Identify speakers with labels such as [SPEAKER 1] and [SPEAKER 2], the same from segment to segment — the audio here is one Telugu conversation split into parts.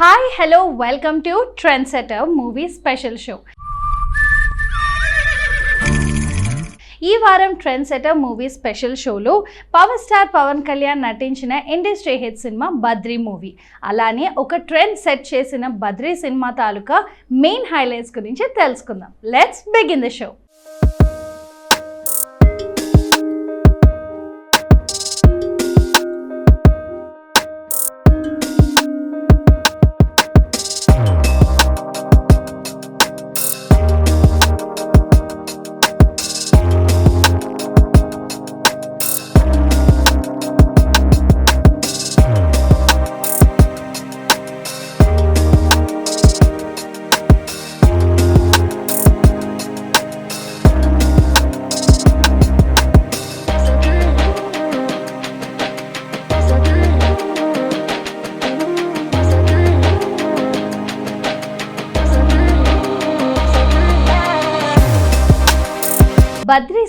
[SPEAKER 1] Hi hello welcome to trend setter movie special show. ఈ వారం ట్రెండ్ సెటర్ మూవీ స్పెషల్ షోలో పవర్ స్టార్ పవన్ కళ్యాణ్ నటించిన ఇండస్ట్రీ హిట్ సినిమా బద్రీ మూవీ. అలానే ఒక ట్రెండ్ సెట్ చేసిన బద్రీ సినిమా తాలూకా మెయిన్ హైలైట్స్ గురించి తెలుసుకుందాం. Let's begin the show.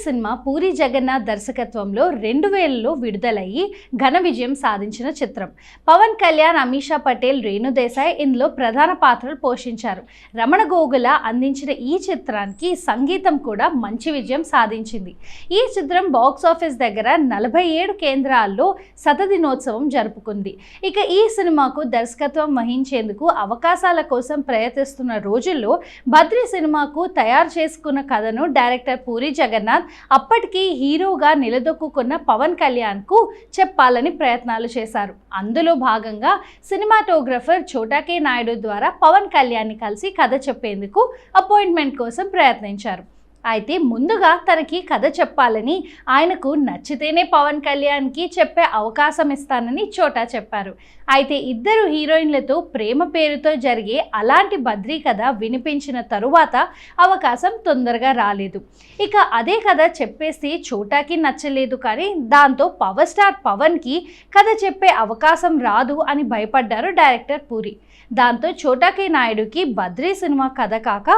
[SPEAKER 1] Cinema Puri Jagannadh దర్శకత్వంలో రెండు వేలలో విడుదలయ్యి ఘన విజయం సాధించిన చిత్రం. పవన్ కళ్యాణ్ అమీషా పటేల్ రేణుదేశాయ్ ఇందులో ప్రధాన పాత్రలు పోషించారు. రమణ గోగుల అందించిన ఈ చిత్రానికి సంగీతం కూడా మంచి విజయం సాధించింది. ఈ చిత్రం బాక్స్ ఆఫీస్ దగ్గర నలభై ఏడు కేంద్రాల్లో శతదినోత్సవం జరుపుకుంది. ఇక ఈ సినిమాకు దర్శకత్వం వహించేందుకు అవకాశాల కోసం ప్రయత్నిస్తున్న రోజుల్లో భద్రి సినిమాకు తయారు చేసుకున్న కథను డైరెక్టర్ పూరి జగన్నాథ్ అప్పటికి హీరోగా నిలదొక్కున్న పవన్ కళ్యాణ్కు చెప్పాలని ప్రయత్నాలు చేశారు. అందులో భాగంగా సినిమాటోగ్రఫర్ చోటాకే నాయుడు ద్వారా పవన్ కళ్యాణ్ని కలిసి కథ చెప్పేందుకు అపాయింట్మెంట్ కోసం ప్రయత్నించారు. అయితే ముందుగా తనకి కథ చెప్పాలని ఆయనకు నచ్చితేనే పవన్ కళ్యాణ్కి చెప్పే అవకాశం ఇస్తానని చోటా చెప్పారు. అయితే ఇద్దరు హీరోయిన్లతో ప్రేమ పేరుతో జరిగే అలాంటి బద్రీ కథ వినిపించిన తరువాత అవకాశం తొందరగా రాలేదు. ఇక అదే కథ చెప్పేస్తే చోటాకి నచ్చలేదు కానీ దాంతో పవర్ స్టార్ పవన్కి కథ చెప్పే అవకాశం రాదు అని భయపడ్డారు డైరెక్టర్ పూరి. దాంతో చోటాకి నాయుడుకి బద్రీ సినిమా కథ కాక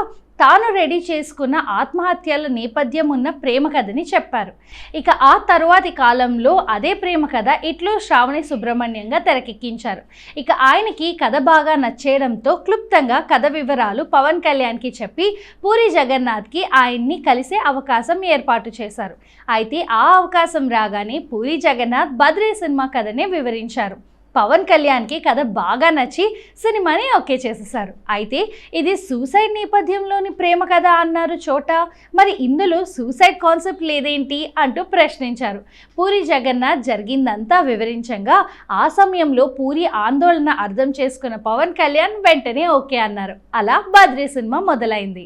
[SPEAKER 1] తాను రెడీ చేసుకున్న ఆత్మహత్యల నేపథ్యం ఉన్న ప్రేమ కథని చెప్పారు. ఇక ఆ తరువాతి కాలంలో అదే ప్రేమ కథ ఇట్లు శ్రావణి సుబ్రహ్మణ్యంగా తెరకెక్కించారు. ఇక ఆయనకి కథ బాగా నచ్చేయడంతో క్లుప్తంగా కథ వివరాలు పవన్ కళ్యాణ్కి చెప్పి పూరి జగన్నాథ్కి ఆయన్ని కలిసే అవకాశం ఏర్పాటు చేశారు. అయితే ఆ అవకాశం రాగానే పూరి జగన్నాథ్ బద్రీ సినిమా కథనే వివరించారు. పవన్ కళ్యాణ్కి కథ బాగా నచ్చి సినిమాని ఓకే చేసేసారు అయితే ఇది సూసైడ్ నేపథ్యంలోని ప్రేమ కథ అన్నారు చోట. మరి ఇందులో సూసైడ్ కాన్సెప్ట్ లేదేంటి అంటూ ప్రశ్నించారు. పూరి జగన్నాథ్ జరిగిందంతా వివరించగా ఆ సమయంలో పూరి ఆందోళన అర్థం చేసుకున్న పవన్ కళ్యాణ్ వెంటనే ఓకే అన్నారు. అలా బద్రీ సినిమా మొదలైంది.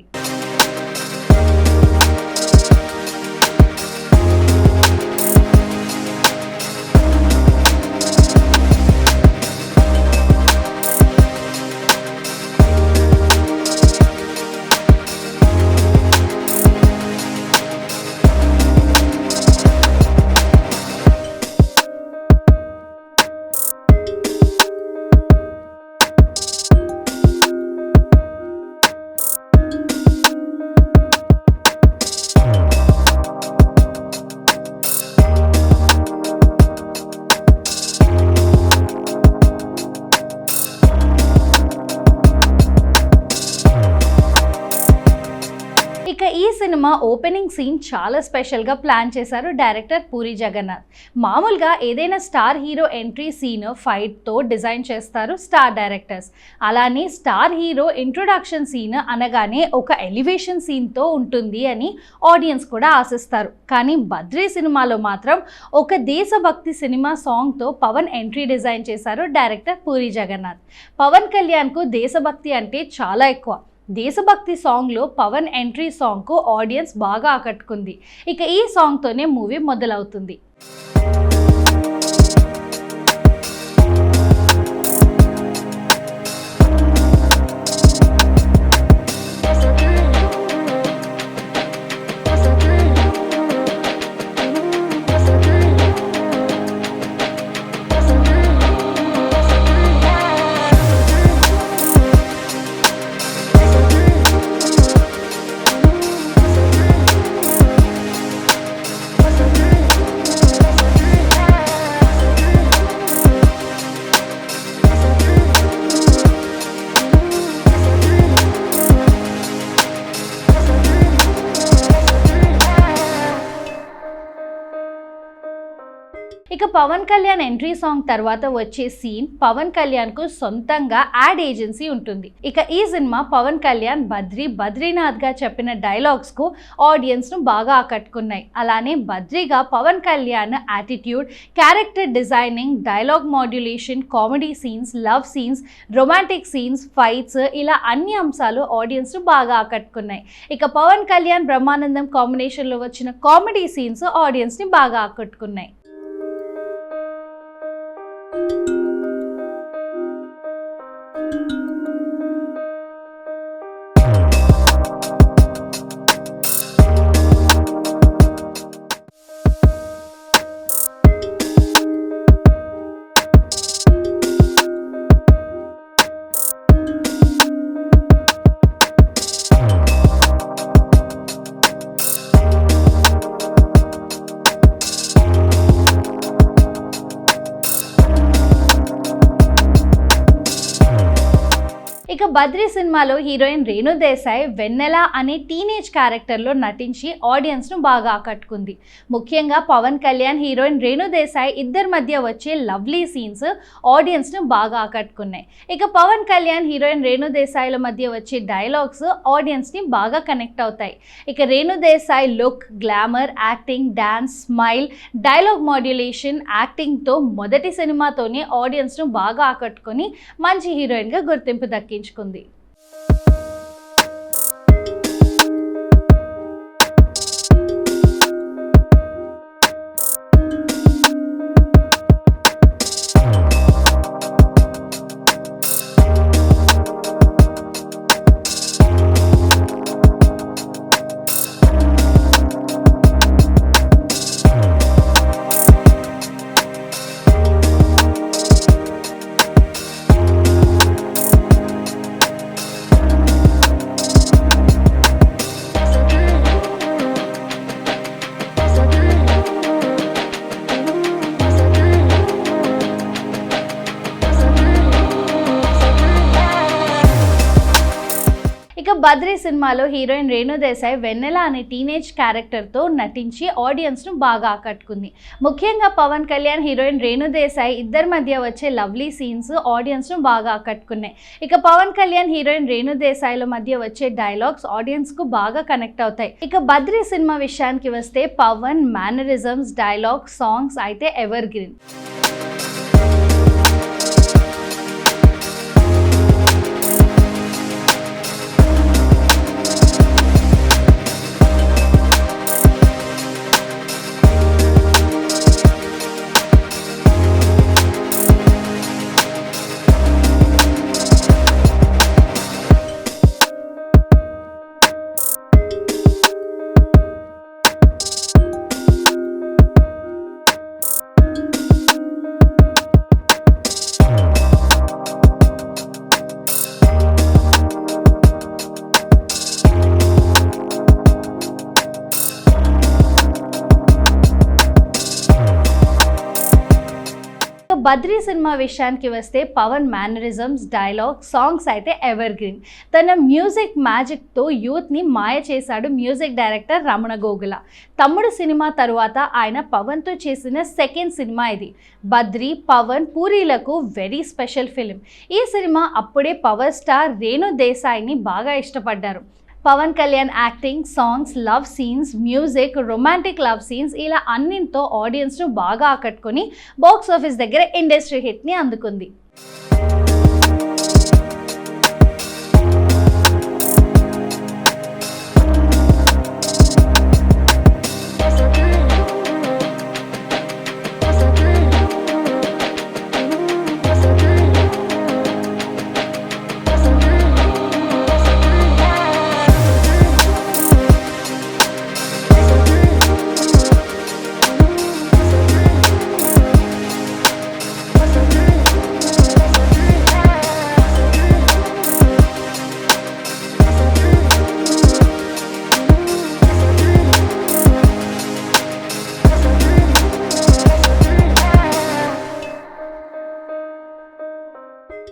[SPEAKER 1] ఓపెనింగ్ సీన్ చాలా స్పెషల్గా ప్లాన్ చేశారు డైరెక్టర్ పూరి జగన్నాథ్. మామూలుగా ఏదైనా స్టార్ హీరో ఎంట్రీ సీన్ ఫైట్తో డిజైన్ చేస్తారు స్టార్ డైరెక్టర్స్. అలానే స్టార్ హీరో ఇంట్రొడక్షన్ సీన్ అనగానే ఒక ఎలివేషన్ సీన్తో ఉంటుంది అని ఆడియన్స్ కూడా ఆశిస్తారు. కానీ బద్రీ సినిమాలో మాత్రం ఒక దేశభక్తి సినిమా సాంగ్తో పవన్ ఎంట్రీ డిజైన్ చేశారు డైరెక్టర్ పూరి జగన్నాథ్. పవన్ కళ్యాణ్కు దేశభక్తి అంటే చాలా ఎక్కువ. దేశభక్తి సాంగ్లో పవన్ ఎంట్రీ సాంగ్కు ఆడియన్స్ బాగా ఆకట్టుకుంది. ఇక ఈ సాంగ్తోనే మూవీ మొదలవుతుంది. పవన్ కళ్యాణ్ ఎంట్రీ సాంగ్ తర్వాత వచ్చే సీన్ పవన్ కళ్యాణ్కు సొంతంగా యాడ్ ఏజెన్సీ ఉంటుంది. ఇక ఈ సినిమా పవన్ కళ్యాణ్ బద్రి బద్రీనాథ్గా చెప్పిన డైలాగ్స్కు ఆడియన్స్ను బాగా ఆకట్టుకున్నాయి. అలానే బద్రీగా Pawan Kalyan attitude character designing dialogue modulation comedy scenes love scenes romantic scenes fights ఇలా అన్ని అంశాలు ఆడియన్స్ను బాగా ఆకట్టుకున్నాయి. ఇక పవన్ కళ్యాణ్ బ్రహ్మానందం కాంబినేషన్లో వచ్చిన కామెడీ సీన్స్ ఆడియన్స్ని బాగా ఆకట్టుకున్నాయి. బద్రీ సినిమాలో హీరోయిన్ రేణు దేశాయ్ వెన్నెల అనే టీనేజ్ క్యారెక్టర్లో నటించి ఆడియన్స్ను బాగా ఆకట్టుకుంది. ముఖ్యంగా పవన్ కళ్యాణ్ హీరోయిన్ రేణు దేశాయ్ ఇద్దరి మధ్య వచ్చే లవ్లీ సీన్స్ ఆడియన్స్ను బాగా ఆకట్టుకున్నాయి. ఇక పవన్ కళ్యాణ్ హీరోయిన్ రేణు దేశాయ్ల మధ్య వచ్చే డైలాగ్స్ ఆడియన్స్ని బాగా కనెక్ట్ అవుతాయి. ఇక Renu Desai look glamour acting dance smile dialogue modulation యాక్టింగ్తో మొదటి సినిమాతోనే ఆడియన్స్ను బాగా ఆకట్టుకొని మంచి హీరోయిన్గా గుర్తింపు దక్కించుకుంది. దక్కించుకుంది ఇక బద్రీ సినిమాలో హీరోయిన్ రేణుదేశాయ్ వెన్నెల అనే టీనేజ్ క్యారెక్టర్తో నటించి ఆడియన్స్ను బాగా ఆకట్టుకుంది. ముఖ్యంగా పవన్ కళ్యాణ్ హీరోయిన్ రేణుదేశాయ్ ఇద్దరి మధ్య వచ్చే లవ్లీ సీన్స్ ఆడియన్స్ను బాగా ఆకట్టుకున్నాయి. ఇక పవన్ కళ్యాణ్ హీరోయిన్ రేణుదేశాయ్ల మధ్య వచ్చే డైలాగ్స్ ఆడియన్స్కు బాగా కనెక్ట్ అవుతాయి. ఇక బద్రీ సినిమా విషయానికి వస్తే పవన్ మేనరిజమ్స్ డైలాగ్ సాంగ్స్ అయితే ఎవర్ గ్రీన్ బద్రీ సినిమా విషయానికి వస్తే పవన్ మేనరిజమ్స్ డైలాగ్ సాంగ్స్ అయితే ఎవర్ గ్రీన్ తన మ్యూజిక్ మ్యాజిక్తో యూత్ని మాయ చేశాడు మ్యూజిక్ డైరెక్టర్ రమణ గోగుల. తమ్ముడు సినిమా తరువాత ఆయన పవన్తో చేసిన సెకండ్ సినిమా ఇది. బద్రీ పవన్ పూరీలకు వెరీ స్పెషల్ ఫిలిం ఈ సినిమా అప్పుడే పవర్ స్టార్ రేణు దేశాయిని బాగా ఇష్టపడ్డారు. Pawan Kalyan acting songs love scenes music romantic love scenes ఇలా అన్నింటితో ఆడియన్స్ను బాగా ఆకట్టుకొని బాక్స్ ఆఫీస్ దగ్గర ఇండస్ట్రీ హిట్ని అందుకుంది.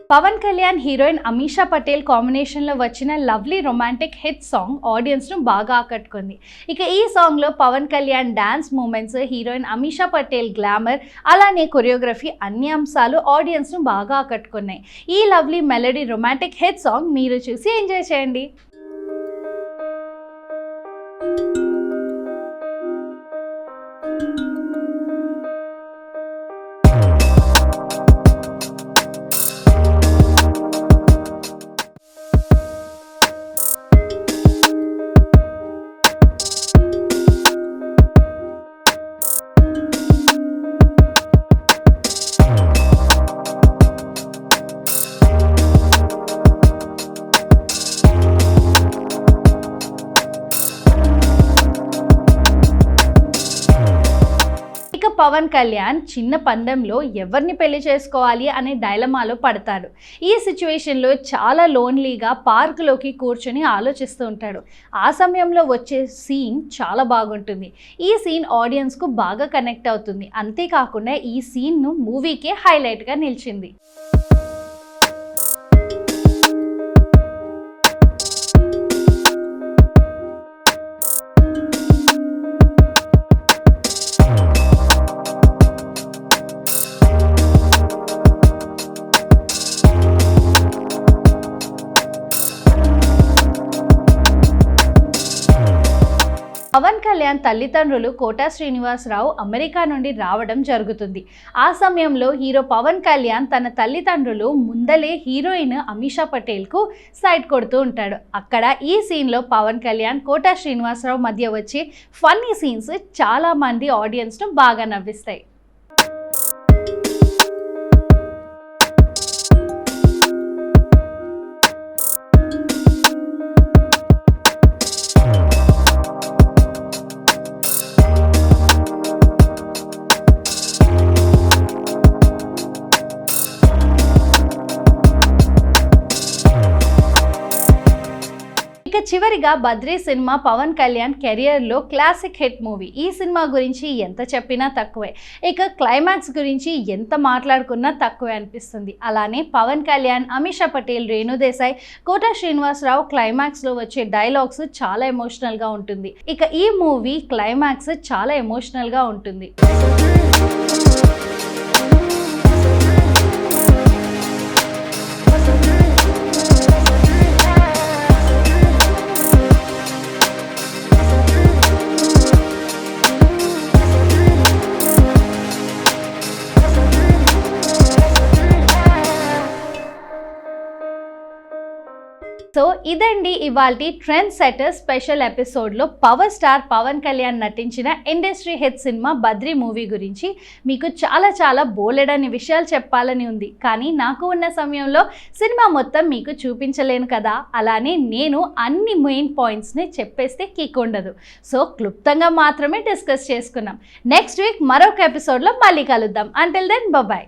[SPEAKER 1] పవన్ కళ్యాణ్ హీరోయిన్ అమీషా పటేల్ కాంబినేషన్లో వచ్చిన లవ్లీ రొమాంటిక్ హిట్ సాంగ్ ఆడియన్స్ను బాగా ఆకట్టుకుంది. ఇక ఈ సాంగ్లో Pawan Kalyan dance movements heroine Ameesha Patel glamour అలానే కొరియోగ్రఫీ అన్ని అంశాలు ఆడియన్స్ను బాగా ఆకట్టుకున్నాయి. ఈ lovely melody romantic hit song మీరు చూసి ఎంజాయ్ చేయండి. ఇక పవన్ కళ్యాణ్ చిన్న పందెంలో ఎవరిని పెళ్ళి చేసుకోవాలి అనే డైలమాలో పడతాడు. ఈ సిచ్యువేషన్లో చాలా లోన్లీగా పార్కులోకి కూర్చొని ఆలోచిస్తూ ఉంటాడు. ఆ సమయంలో వచ్చే సీన్ చాలా బాగుంటుంది. ఈ సీన్ ఆడియన్స్కు బాగా కనెక్ట్ అవుతుంది. అంతేకాకుండా ఈ సీన్ను మూవీకే హైలైట్గా నిలిచింది. తల్లిదండ్రులు కోటా శ్రీనివాసరావు అమెరికా నుండి రావడం జరుగుతుంది. ఆ సమయంలో హీరో పవన్ కళ్యాణ్ తన తల్లిదండ్రులు ముందలే హీరోయిన్ అమీషా పటేల్కు సైడ్ కొడుతూ ఉంటాడు. అక్కడ ఈ సీన్లో పవన్ కళ్యాణ్ కోటా శ్రీనివాసరావు మధ్య వచ్చే ఫన్నీ సీన్స్ చాలామంది ఆడియన్స్ను బాగా నవ్విస్తాయి. చివరిగా బద్రీ సినిమా పవన్ కళ్యాణ్ కెరియర్లో క్లాసిక్ హిట్ మూవీ ఈ సినిమా గురించి ఎంత చెప్పినా తక్కువే. ఇక క్లైమాక్స్ గురించి ఎంత మాట్లాడుకున్నా తక్కువే అనిపిస్తుంది. అలానే పవన్ కళ్యాణ్ అమిషా పటేల్ రేణుదేశాయ్ కోట శ్రీనివాసరావు క్లైమాక్స్లో వచ్చే డైలాగ్స్ చాలా ఎమోషనల్గా ఉంటుంది. ఇక ఈ మూవీ క్లైమాక్స్ చాలా ఎమోషనల్గా ఉంటుంది. సో ఇదండి ఇవాళ ట్రెండ్ సెటర్ స్పెషల్ ఎపిసోడ్లో పవర్ స్టార్ పవన్ కళ్యాణ్ నటించిన ఇండస్ట్రీ హిట్ సినిమా బద్రీ మూవీ గురించి మీకు చాలా చాలా బోలెడని విషయాలు చెప్పాలని ఉంది. కానీ నాకు ఉన్న సమయంలో సినిమా మొత్తం మీకు చూపించలేను కదా? అలానే నేను అన్ని మెయిన్ పాయింట్స్ని చెప్పేస్తే కిక్ ఉండదు. సో క్లుప్తంగా మాత్రమే డిస్కస్ చేసుకున్నాం. నెక్స్ట్ వీక్ మరొక ఎపిసోడ్లో మళ్ళీ కలుద్దాం. Until then bye